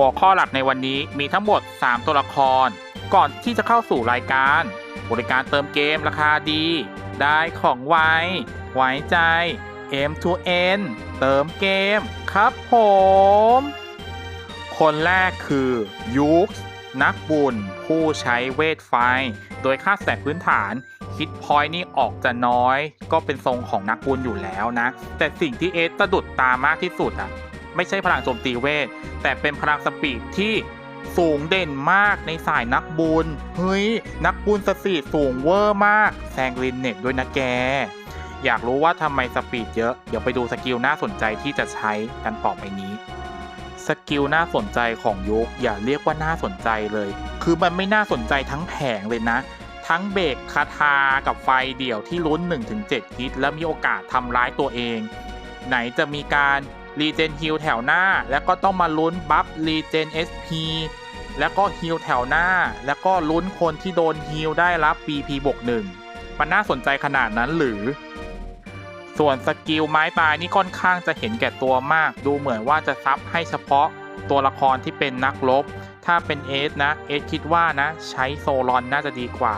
หัวข้อหลักในวันนี้มีทั้งหมด 3 ตัวละคร ก่อนที่จะเข้าสู่รายการ บริการเติมเกมราคาดี ได้ของไวไว้ใจ M2N เติมเกมครับผม คนแรกคือยุคนักบุญผู้ใช้เวทไฟ โดยค่าแสกพื้นฐานฮิตพอยต์นี่ออกจะน้อย ก็เป็นทรงของนักบุญอยู่แล้วนะ แต่สิ่งที่เอสสะดุดตามากที่สุดอะ ไม่ใช่พลังโจมตีเวท แต่เป็นพลังสปีดที่สูงเด่นมากในสายนักบุญ เฮ้ย นักบุญสปีดสูงเวอร์มากแซงลินเน็ตด้วยนะแก อยากรู้ว่าทำไมสปีดเยอะ เดี๋ยวไปดูสกิลน่าสนใจที่จะใช้กันต่อไปนี้ สกิลน่าสนใจของยุคอย่าเรียกว่าน่าสนใจเลย คือมันไม่น่าสนใจทั้งแผงเลยนะ ทั้งเบรกคาทากับไฟเดี่ยวที่ลุ้น 1-7ฮิตและมีโอกาสทำร้ายตัวเอง ไหนจะมีการ รีเจนฮิลแถวหน้า แล้วก็ต้องมาลุ้นบัฟรีเจน SP แล้วก็ฮิลแถวหน้า แล้วก็ลุ้นคนที่โดนฮิลได้รับ BP บวกหนึ่งมันน่าสนใจขนาดนั้นหรือ ส่วนสกิลไม้ตายนี่ค่อนข้างจะเห็นแก่ตัวมาก ดูเหมือนว่าจะซับให้เฉพาะตัวละครที่เป็นนักรบ ถ้าเป็นเอสนะเอสคิดว่านะ ใช้โซลอนน่าจะดีกว่า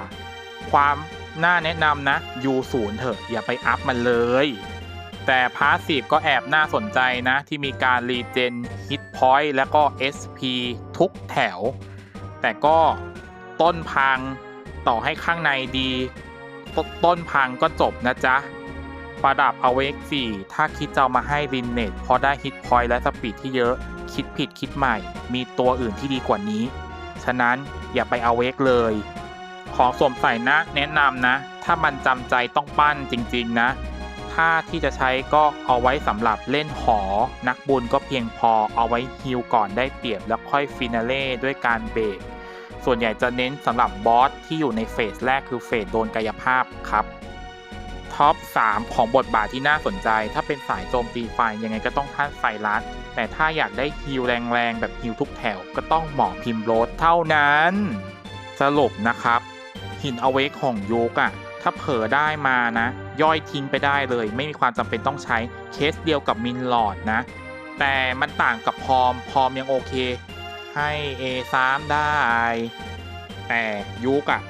ความน่าแนะนำนะยูศูนย์เถอะอย่าไปอัพมันเลย แต่พาสซีฟก็แอบน่าสนใจนะ ที่มีการรีเจนฮิตพอยต์แล้วก็ SP ทุกแถว แต่ก็ต้นพังต่อให้ข้างในดีตต้นพังก็จบนะจ๊ะ ประดับเอาเวก4ถ้าคิดจะมาให้ลินเนตพอได้ฮิตพอยต์และสปีดที่เยอะคิดผิดคิดใหม่ มีตัวอื่นที่ดีกว่านี้ ฉะนั้นอย่าไปเอาเวกเลย ของสวมใส่นะแนะนำนะ ถ้ามันจำใจต้องปั้นจริง ๆ นะ ถ้าที่จะใช้ก็เอาไว้สำหรับเล่นหอ นักบุญก็เพียงพอเอาไว้ฮิลก่อนได้เปรียบแล้วค่อยฟินาเล่ด้วยการเบรกส่วนใหญ่จะเน้นสำหรับบอสที่อยู่ในเฟสแรกคือเฟสโดนกายภาพครับท็อป 3 ของบทบาทที่น่าสนใจ ถ้าเป็นสายโจมตีไฟยังไงก็ต้องท่านไฟรัดแต่ถ้าอยากได้ฮิลแรงๆ แบบฮิลทุกแถวก็ต้องหมอพิมพ์โรสเท่านั้น สรุปนะครับ หินเอาเวกของโยกอะถ้าเผลอได้มานะ ย่อยทิ้งไปได้เลย ไม่มีความจำเป็นต้องใช้เคสเดียวกับมินลอดนะ แต่มันต่างกับพอมพอมยังโอเค ให้ A3 ได้ แต่ยุกอะ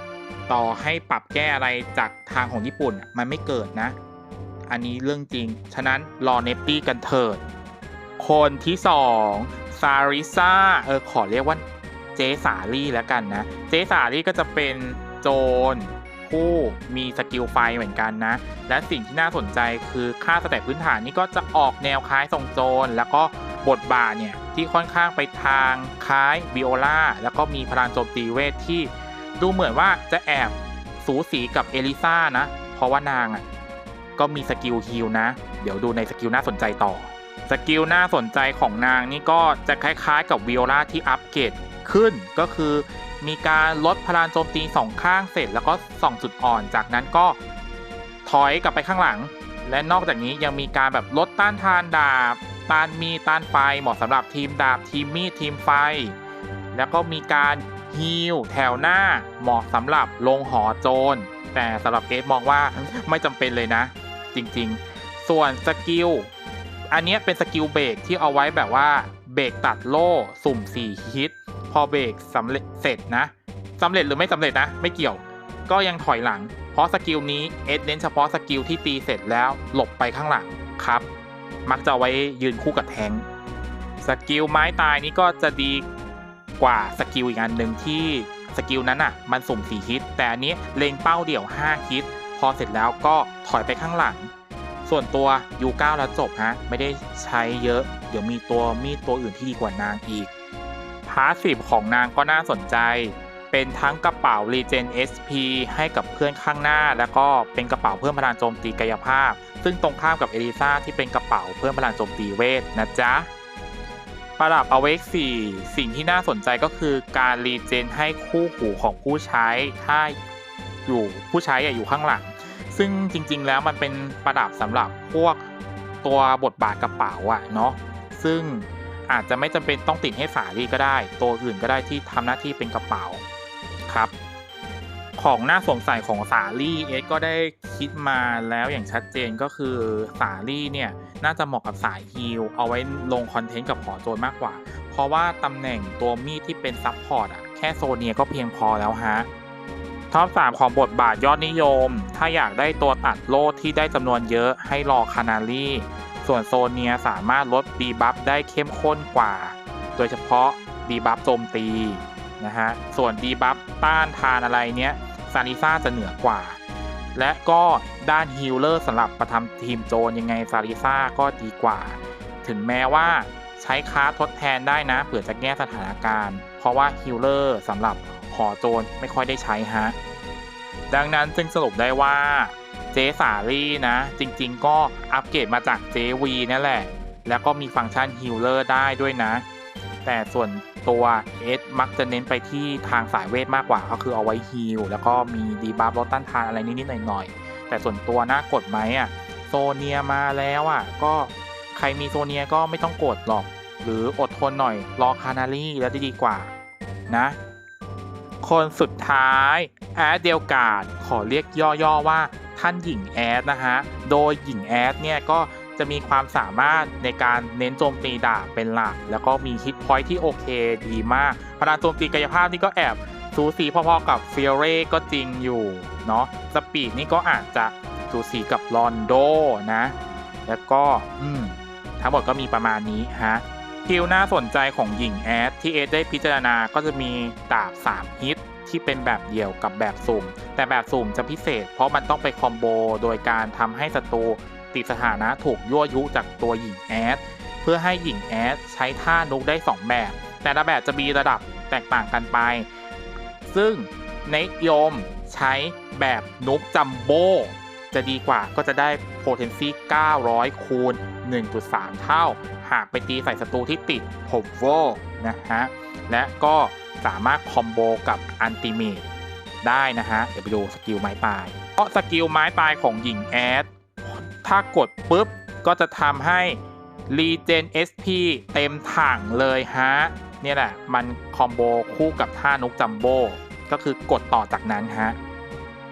ต่อให้ปรับแก้อะไรจากทางของญี่ปุ่นมันไม่เกิดนะ อันนี้เรื่องจริง ฉะนั้นรอเนปตี้กันเถิด คนที่สองซาริซาเออขอเรียกว่าเจสาลี่แล้วกันนะ เจสาลี่ก็จะเป็นโจร ผู้มีสกิลไฟเหมือนกันนะ และสิ่งที่น่าสนใจคือค่าสแตทพื้นฐานนี่ก็จะออกแนวคล้ายทรงโจร แล้วก็บทบาทเนี่ยที่ค่อนข้างไปทางคล้ายวิโอลาแล้วก็มีพลังโจมตีเวทที่ดูเหมือนว่าจะแอบสูสีกับเอลิซ่านะ เพราะว่านางอะก็มีสกิลฮิลนะ เดี๋ยวดูในสกิลน่าสนใจต่อ สกิลน่าสนใจของนางนี่ก็จะคล้ายๆกับวิโอลาที่อัปเกรดขึ้นก็คือ มีการลดพลังโจมตีสองข้างเสร็จแล้วก็ส่องจุดอ่อน จากนั้นก็ถอยกลับไปข้างหลัง และนอกจากนี้ยังมีการแบบลดต้านทานดาบ ต้านมีต้านไฟเหมาะสำหรับทีมดาบทีมมีดทีมไฟ แล้วก็มีการฮีลแถวหน้าเหมาะสำหรับลงหอโจร แต่สำหรับเอสมองว่าไม่จำเป็นเลยนะ จริงๆ ส่วนสกิลอันนี้เป็นสกิลเบรกที่เอาไว้แบบว่าเบรกตัดโล่สุ่ม 4 ฮิต พอเบรกสำเร็จเสร็จนะสำเร็จหรือไม่สำเร็จนะ ไม่เกี่ยว ก็ยังถอยหลัง เพราะสกิลนี้เอสเน้นเฉพาะสกิลที่ตีเสร็จแล้วหลบไปข้างหลังครับ มักจะไว้ยืนคู่กับแทงสกิลไม้ตายนี่ก็จะดีกว่าสกิลอีกอันหนึ่งที่สกิลนั้นอะมันสุ่ม4ฮิต แต่อันนี้เล็งเป้าเดี่ยว 5 ฮิต พอเสร็จแล้วก็ถอยไปข้างหลัง ส่วนตัว U9 แล้วจบฮะไม่ได้ใช้เยอะ เดี๋ยวมีตัวมีดตัวอื่นที่ดีกว่านางอีก พาสซีฟของนางก็น่าสนใจ เป็นทั้งกระเป๋า Regen SP ให้กับเพื่อนข้างหน้า แล้วก็เป็นกระเป๋าเพิ่มพลังโจมตีกายภาพ ซึ่งตรงข้ามกับเอลิซาที่เป็นกระเป๋าเพิ่มพลังโจมตีเวทนะจ๊ะประดับ Awake 4สิ่งที่น่าสนใจก็คือการรีเจนให้คู่หูของผู้ใช้ถ้าอยู่ผู้ใช้อะอยู่ข้างหลัง ซึ่งจริงๆ แล้วมันเป็นประดับสำหรับพวกตัวบทบาทกระเป๋าอะเนาะซึ่ง อาจจะไม่จำเป็นต้องติดให้สาลี่ก็ได้ ตัวอื่นก็ได้ที่ทำหน้าที่เป็นกระเป๋าครับ ของน่าสงสัยของสาลี่เอสก็ได้คิดมาแล้วอย่างชัดเจนก็คือสาลี่เนี่ยน่าจะเหมาะกับสายฮิลเอาไว้ลงคอนเทนต์กับหอโจรมากกว่า เพราะว่าตำแหน่งตัวมีดที่เป็นซับพอร์ตอะแค่โซเนียก็เพียงพอแล้วฮะท็อป3ของบทบาทยอดนิยม ถ้าอยากได้ตัวตัดโลดที่ได้จำนวนเยอะให้รอคานาลี ส่วนโซเนียสามารถลดดีบัฟได้เข้มข้นกว่า โดยเฉพาะดีบัฟโจมตีนะฮะ ส่วนดีบัฟต้านทานอะไรเนี้ยซานิซ่าจะเหนือกว่า และก็ด้านฮิลเลอร์สำหรับประทำทีมโจรยังไงซาริซ่าก็ดีกว่า ถึงแม้ว่าใช้คาร์ทดแทนได้นะ เผื่อจะแก้สถานการณ์ เพราะว่าฮิลเลอร์สำหรับหอโจรไม่ค่อยได้ใช้ฮะ ดังนั้นจึงสรุปได้ว่า เจสาลี่นะ จริงๆ ก็อัปเกรดมาจากเจวีนั่นแหละ แล้วก็มีฟังก์ชันฮิลเลอร์ได้ด้วยนะ แต่ส่วนตัวเอสมักจะเน้นไปที่ทางสายเวทมากกว่า ก็คือเอาไว้ฮิลแล้วก็มีดีบัฟลดต้านทานอะไรนิดๆหน่อยๆ แต่ส่วนตัวน่ากดไหมอะโซเนียมาแล้วอะ ก็ใครมีโซเนียก็ไม่ต้องกดหรอก หรืออดทนหน่อย รอคานาลีแล้วจะดีกว่านะ คนสุดท้ายแอดเดียวกาดขอเรียกย่อๆว่า ท่านหญิงแอดนะฮะ โดยหญิงแอดเนี่ยก็จะมีความสามารถในการเน้นโจมตีดาบเป็นหลัก แล้วก็มีฮิตพอยท์ที่โอเคดีมากพลังโจมตีกายภาพนี่ก็แอบสูสีพอๆกับเฟิเรก็จริงอยู่เนาะสปีดนี่ก็อาจจะสูสีกับลอนโดนะ แล้วก็อืมทั้งหมดก็มีประมาณนี้ฮะคิวน่าสนใจของหญิงแอดที่เอสได้พิจารณาก็จะมีดาบ 3 ฮิต ที่เป็นแบบเดี่ยวกับแบบสุ่ม แต่แบบสุ่มจะพิเศษ เพราะมันต้องไปคอมโบโดยการทำให้ศัตรูติดสถานะถูกยั่วยุจากตัวหญิงแอดเพื่อให้หญิงแอดใช้ท่านุกได้ 2 แบบ แต่ละแบบจะมีระดับแตกต่างกันไป ซึ่งนิยมใช้แบบนุกจัมโบจะดีกว่าก็จะได้ potency 900 คูณ 1.3 เท่า หากไปตีใส่ศัตรูที่ติดผมโวนะฮะ และก็สามารถคอมโบกับอันติเมตได้นะฮะ เดี๋ยวไปดูสกิลไม้ตาย เพราะสกิลไม้ตายของหญิงแอด ถ้ากดปุ๊บ ก็จะทำให้รีเจน SP เต็มถังเลยฮะ เนี่ยแหละ มันคอมโบคู่กับท่านุกจัมโบก็คือกดต่อจากนั้นฮะ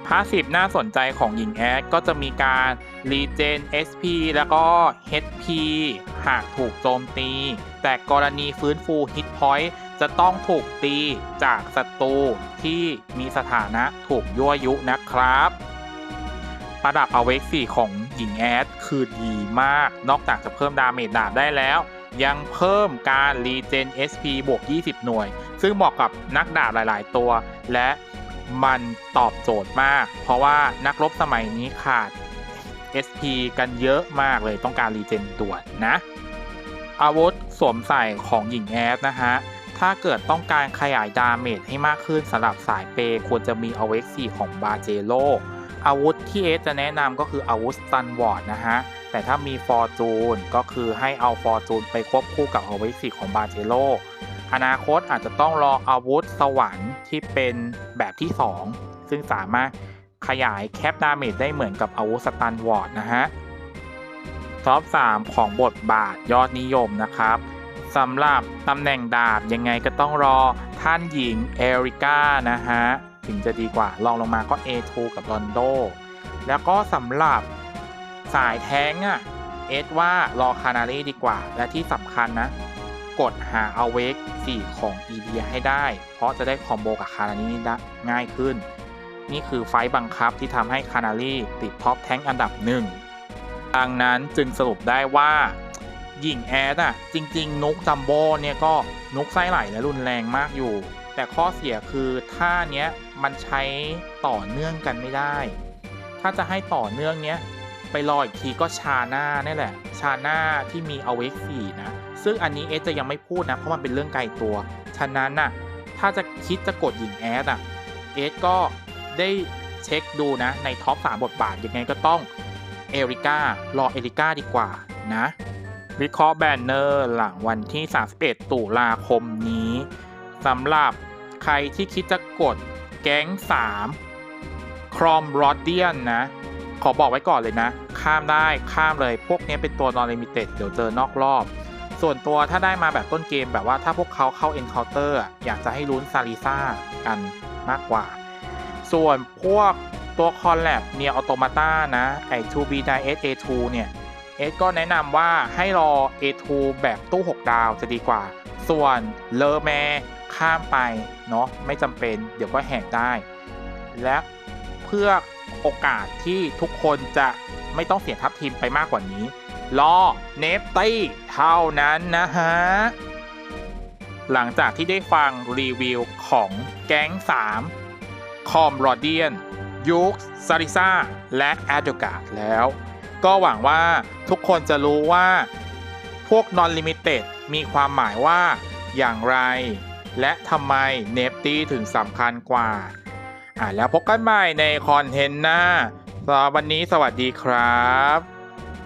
พาสซีฟน่าสนใจของหญิงแอดก็จะมีการรีเจน SP แล้วก็ HP หากถูกโจมตี แต่กรณีฟื้นฟูฮิตพอยต์ จะต้องถูกตีจากศัตรูที่มีสถานะถูกยั่วยุนะครับ ประดับอเวก4ของหญิงแอดคือดีมาก นอกจากจะเพิ่มดาเมจดาบได้แล้ว ยังเพิ่มการรีเจน SP บวก 20 หน่วย ซึ่งเหมาะกับนักดาบหลาย ๆ ตัว และมันตอบโจทย์มาก เพราะว่านักรบสมัยนี้ขาด SP กันเยอะมากเลยต้องการรีเจนด่วนนะ อาวุธสวมใส่ของหญิงแอดนะฮะ ถ้าเกิดต้องการขยายดาเมจให้มากขึ้นสำหรับสายเปย์ควรจะมีอเวกซีของบาเจโ o อาวุธที่เอสจะแนะนำก็คืออาวุธสตันวอร์ดนะฮะ แต่ถ้ามีฟอร์จูนก็คือให้เอาฟอร์จูนไปควบคู่กับอเวกซีของบาเจโ o อนาคตอาจจะต้องรออาวุธสวรรค์ที่เป็นแบบที่ 2 ซึ่งสามารถขยายแคปดาเมจได้เหมือนกับอาวุธสตันวอร์ดนะฮะ ท็อป 3 ของบทบาทยอดนิยมนะครับ สำหรับตำแหน่งดาบยังไงก็ต้องรอท่านหญิงเอริก้านะฮะ ถึงจะดีกว่าลองลงมาก็ A2 กับลอนโด แล้วก็สำหรับสายแท้งอะเอสว่ารอคานารีดีกว่า และที่สำคัญนะ กดหาเอาเวก4ของอีเดียให้ได้ เพราะจะได้คอมโบกับคานารีได้ง่ายขึ้น นี่คือไฟต์บังคับที่ทำให้คานารีติดท็อปแท้งอันดับหนึ่งดังนั้นจึงสรุปได้ว่า หญิงแอดอะจริง ๆ นกจัมโบ้เนี่ยก็นกไส้ไหลและรุนแรงมากอยู่ แต่ข้อเสียคือท่าเนี้ยมันใช้ต่อเนื่องกันไม่ได้ ถ้าจะให้ต่อเนื่องเนี้ยไปรออีกทีก็ชาหน้านี่แหละ ชาหน้าที่มีเอเวกสี่นะ ซึ่งอันนี้เอสจะยังไม่พูดนะ เพราะมันเป็นเรื่องไกลตัว ฉะนั้นน่ะถ้าจะคิดจะกดหญิงแอดอะเอสก็ได้เช็คดูนะ ในท็อป3บทบาทยังไงก็ต้องเอริก้ารอเอริก้าดีกว่านะ วิเคราะห์แบนเนอร์หลังวันที่ 31 ตุลาคมนี้สำหรับใครที่คิดจะกดแก๊ง 3 ครอมรอดเดียนนะ ขอบอกไว้ก่อนเลยนะ ข้ามได้ข้ามเลยพวกนี้เป็นตัวนอนลิมิเต็ดเดี๋ยวเจอนอกรอบ ส่วนตัวถ้าได้มาแบบต้นเกมแบบว่าถ้าพวกเขาเข้า Encounter อะอยากจะให้ลุ้นซาริซ่ากันมากกว่า ส่วนพวกตัวคอนแลบเนียออโตมาตานะไอ 2B d i s A2 เนี่ย เอสก็แนะนำว่าให้รอ A2 แบบตู้ 6 ดาวจะดีกว่า ส่วนเลอแมข้ามไปเนาะไม่จำเป็นเดี๋ยวก็แหกได้ และเพื่อโอกาสที่ทุกคนจะไม่ต้องเสียทัพทีมไปมากกว่านี้ รอเนฟตี้เท่านั้นนะฮะ หลังจากที่ได้ฟังรีวิวของแก๊ง 3 คอมรอเดียนยุคซาริซาและแอดกาดแล้ว ก็หวังว่าทุกคนจะรู้ว่า พวก Non Limited มีความหมายว่าอย่างไร และทำไมเนฟตี้ถึงสำคัญกว่า อ่าแล้วพบกันใหม่ในคอนเทนต์หน้าสำหรับวันนี้สวัสดีครับ